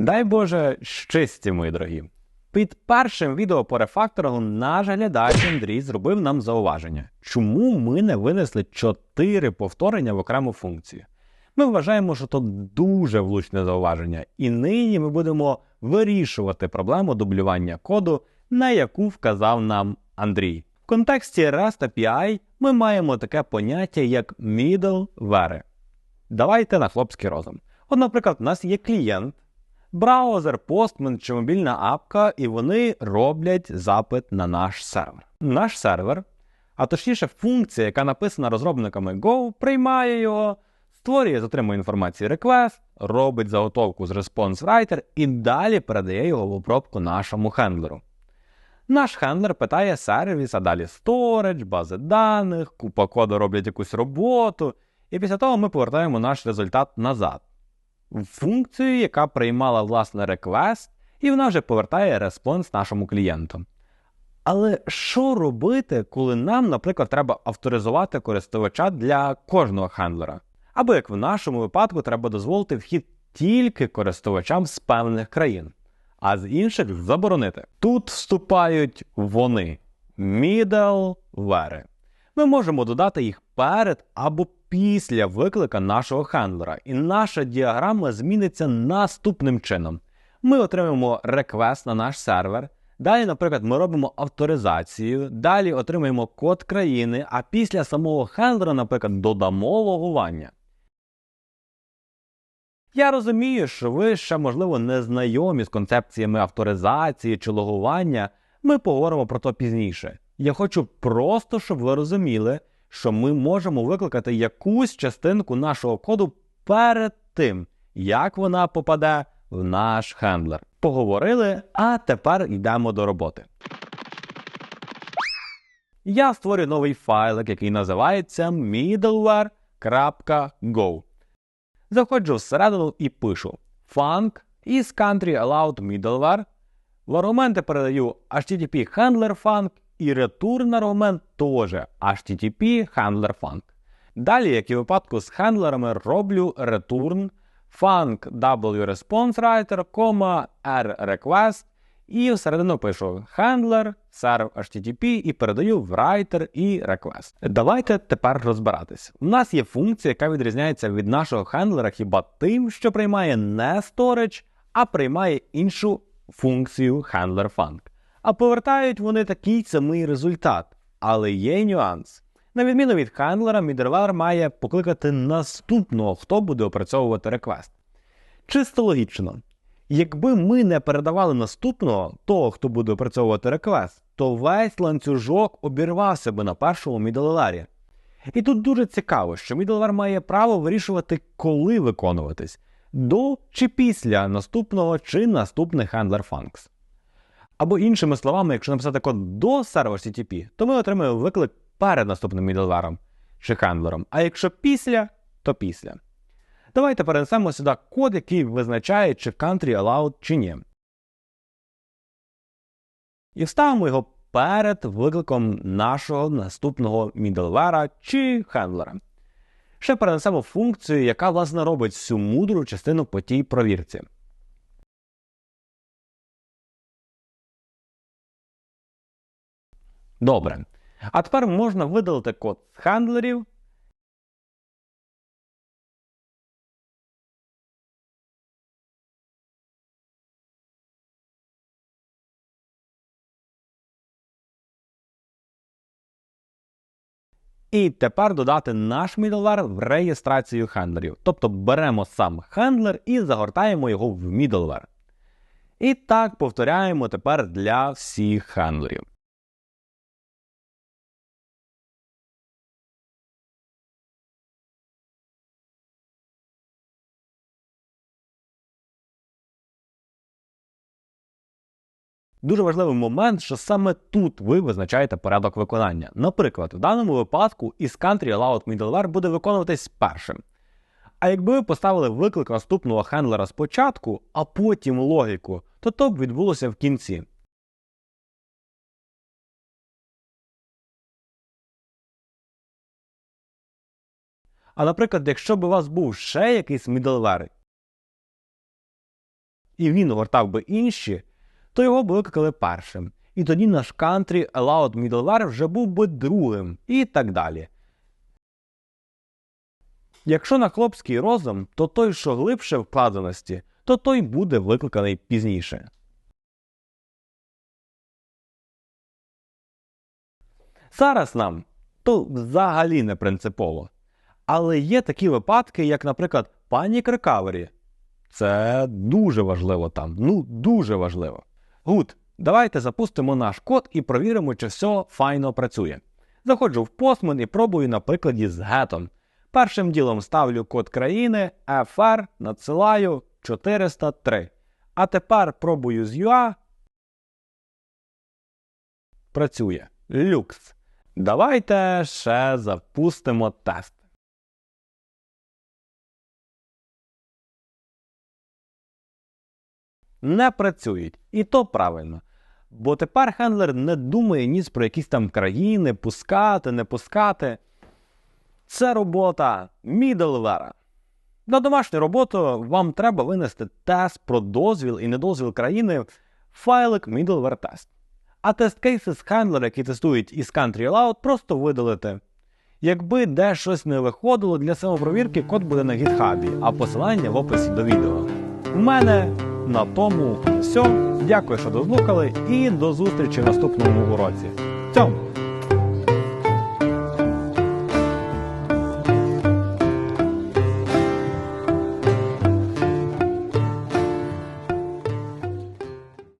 Дай Боже щасті, мої дорогі. Під першим відео по рефакторингу наш глядач Андрій зробив нам зауваження, чому ми не винесли 4 повторення в окрему функцію. Ми вважаємо, що то дуже влучне зауваження, і нині ми будемо вирішувати проблему дублювання коду, на яку вказав нам Андрій. В контексті REST API ми маємо таке поняття як middleware. Давайте на хлопський розум. От, наприклад, у нас є клієнт, браузер, постмен чи мобільна апка, і вони роблять запит на наш сервер. Наш сервер, а точніше, функція, яка написана розробниками Go, приймає його, створює з отриманої інформації request, робить заготовку з response writer і далі передає його в обробку нашому хендлеру. Наш хендлер питає сервіс, а далі storage, бази даних, купа коду роблять якусь роботу, і після того ми повертаємо наш результат назад функцію, яка приймала власне request, і вона вже повертає респонс нашому клієнту. Але що робити, коли нам, наприклад, треба авторизувати користувача для кожного хендлера? Або як в нашому випадку треба дозволити вхід тільки користувачам з певних країн, а з інших заборонити. Тут вступають вони middleware. Ми можемо додати їх перед або після виклика нашого хендлера, і наша діаграма зміниться наступним чином. Ми отримаємо реквест на наш сервер. Далі, наприклад, ми робимо авторизацію, далі отримаємо код країни, а після самого хендлера, наприклад, додамо логування. Я розумію, що ви ще, можливо, не знайомі з концепціями авторизації чи логування. Ми поговоримо про то пізніше. Я хочу просто, щоб ви розуміли, що ми можемо викликати якусь частинку нашого коду перед тим, як вона попаде в наш хендлер. Поговорили, а тепер йдемо до роботи. Я створю новий файлик, який називається middleware.go. Заходжу всередину і пишу func is country allowed middleware. В аргументи передаю HTTP handler func і return аргумент теж HTTP handler func. Далі, як і в випадку з хендлерами, роблю return func wResponseWriter, rRequest і всередину пишу handler, serve HTTP і передаю в writer і request. Давайте тепер розбиратись. У нас є функція, яка відрізняється від нашого хендлера хіба тим, що приймає не storage, а приймає іншу функцію handler func. А повертають вони такий самий результат. Але є нюанс. На відміну від хендлера, мідлвер має покликати наступного, хто буде опрацьовувати реквест. Чисто логічно. Якби ми не передавали наступного, того, хто буде опрацьовувати реквест, то весь ланцюжок обірвався би на першому мідлвері. І тут дуже цікаво, що мідлвер має право вирішувати, коли виконуватись до чи після наступного чи наступних handler functs. Або іншими словами, якщо написати код до сервер CTP, то ми отримаємо виклик перед наступним мідлвером чи хендлером. А якщо після, то після. Давайте перенесемо сюди код, який визначає, чи country allowed чи ні. І вставимо його перед викликом нашого наступного мідлвера чи хендлера. Ще перенесемо функцію, яка власне робить всю мудру частину по тій провірці. Добре. А тепер можна видалити код з хендлерів. І тепер додати наш middleware в реєстрацію хендлерів. Тобто беремо сам хендлер і загортаємо його в middleware. І так повторяємо тепер для всіх хендлерів. Дуже важливий момент, що саме тут ви визначаєте порядок виконання. Наприклад, в даному випадку із Country Allowed Middleware буде виконуватись першим. А якби ви поставили виклик наступного хендлера спочатку, а потім логіку, то то б відбулося в кінці. А наприклад, якщо б у вас був ще якийсь middleware, і він гортав би інші, то його викликали першим. І тоді наш country allowed middleware вже був би другим, і так далі. Якщо на хлопський розум, то той, що глибше вкладеності, то той буде викликаний пізніше. Зараз нам то взагалі не принципово. Але є такі випадки, як, наприклад, Panic Recovery. Це дуже важливо там. Ну, дуже важливо. Гуд, давайте запустимо наш код і провіримо, чи все файно працює. Заходжу в Postman і пробую на прикладі з гетом. Першим ділом ставлю код країни FR, надсилаю 403. А тепер пробую з UA. Працює. Люкс. Давайте ще запустимо тест. Не працюють. І то правильно. Бо тепер хендлер не думає ніц про якісь там країни, пускати, не пускати. Це робота middleware. На домашню роботу вам треба винести тест про дозвіл і недозвіл країни файлик middleware test. А тест-кейси з хендлера, які тестують із Country Allowed, просто видалити. Якби де щось не виходило для самопровірки, код буде на гітхабі, а посилання в описі до відео. У мене на тому все. Дякую, що дослухали, і до зустрічі в наступному уроці. Цьому!